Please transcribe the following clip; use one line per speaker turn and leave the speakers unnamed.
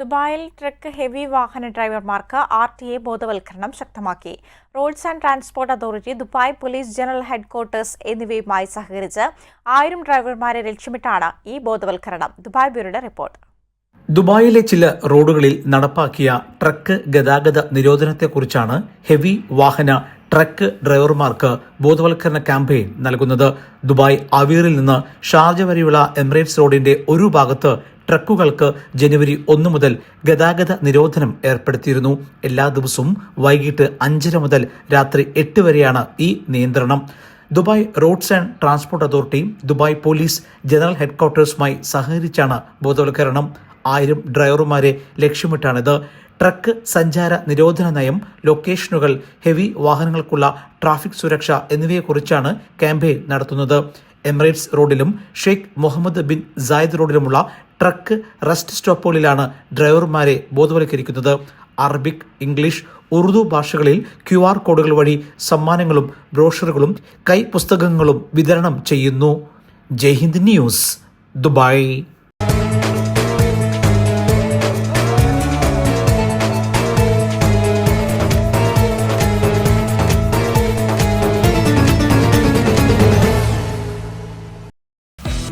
ദുബായിൽ truck heavy വാഹന ഡ്രൈവർമാർക്ക് R T A ബോധവൽക്കരണം ശക്തമാക്കി. Roads and transport authority Dubai police general headquarters എന്നിവയുമായി സഹകരിച്ച് ആയിരം ഡ്രൈവർമാരെ ലക്ഷ്യമിട്ടാണ് ഈ ബോധവൽക്കരണം. ദുബായ് ബ്യൂറോയുടെ റിപ്പോർട്ട്.
ദുബായിലെ ചില റോഡുകളിൽ നടപ്പാക്കിയ ട്രക്ക് ഗതാഗത നിരോധനത്തെക്കുറിച്ചാണ് ഹെവി വാഹന ട്രക്ക് ഡ്രൈവർമാർക്ക് ബോധവൽക്കരണ ക്യാമ്പയിൻ നൽകുന്നത്. ദുബായ് അവീറിൽ നിന്ന് ഷാർജ വരെയുള്ള എമിറേറ്റ്സ് റോഡിന്റെ ഒരു ഭാഗത്ത് ട്രക്കുകൾക്ക് ജനുവരി ഒന്ന് മുതൽ ഗതാഗത നിരോധനം ഏർപ്പെടുത്തിയിരുന്നു. എല്ലാ ദിവസവും വൈകിട്ട് അഞ്ചര മുതൽ രാത്രി എട്ട് വരെയാണ് ഈ നിയന്ത്രണം. ദുബായ് റോഡ്സ് ആൻഡ് ട്രാൻസ്പോർട്ട് അതോറിറ്റിയും ദുബായ് പോലീസ് ജനറൽ ഹെഡ്ക്വാർട്ടേഴ്സുമായി സഹകരിച്ചാണ് ബോധവൽക്കരണം. ആയിരം ഡ്രൈവർമാരെ ലക്ഷ്യമിട്ടാണിത്. ട്രക്ക് സഞ്ചാര നിരോധന നയം ലൊക്കേഷനുകൾ ഹെവി വാഹനങ്ങൾക്കുള്ള ട്രാഫിക് സുരക്ഷ എന്നിവയെക്കുറിച്ചാണ് ക്യാമ്പയിൻ നടത്തുന്നത്. എമിറേറ്റ്സ് റോഡിലും ഷെയ്ഖ് മുഹമ്മദ് ബിൻ സായിദ് റോഡിലുമുള്ള ട്രക്ക് റെസ്റ്റ് സ്റ്റോപ്പുകളിലാണ് ഡ്രൈവർമാരെ ബോധവൽക്കരിക്കുന്നത്. അറബിക് ഇംഗ്ലീഷ് ഉറുദു ഭാഷകളിൽ ക്യു ആർ കോഡുകൾ വഴി സമ്മാനങ്ങളും ബ്രോഷറുകളും കൈപുസ്തകങ്ങളും വിതരണം ചെയ്യുന്നു. Jaihind news Dubai.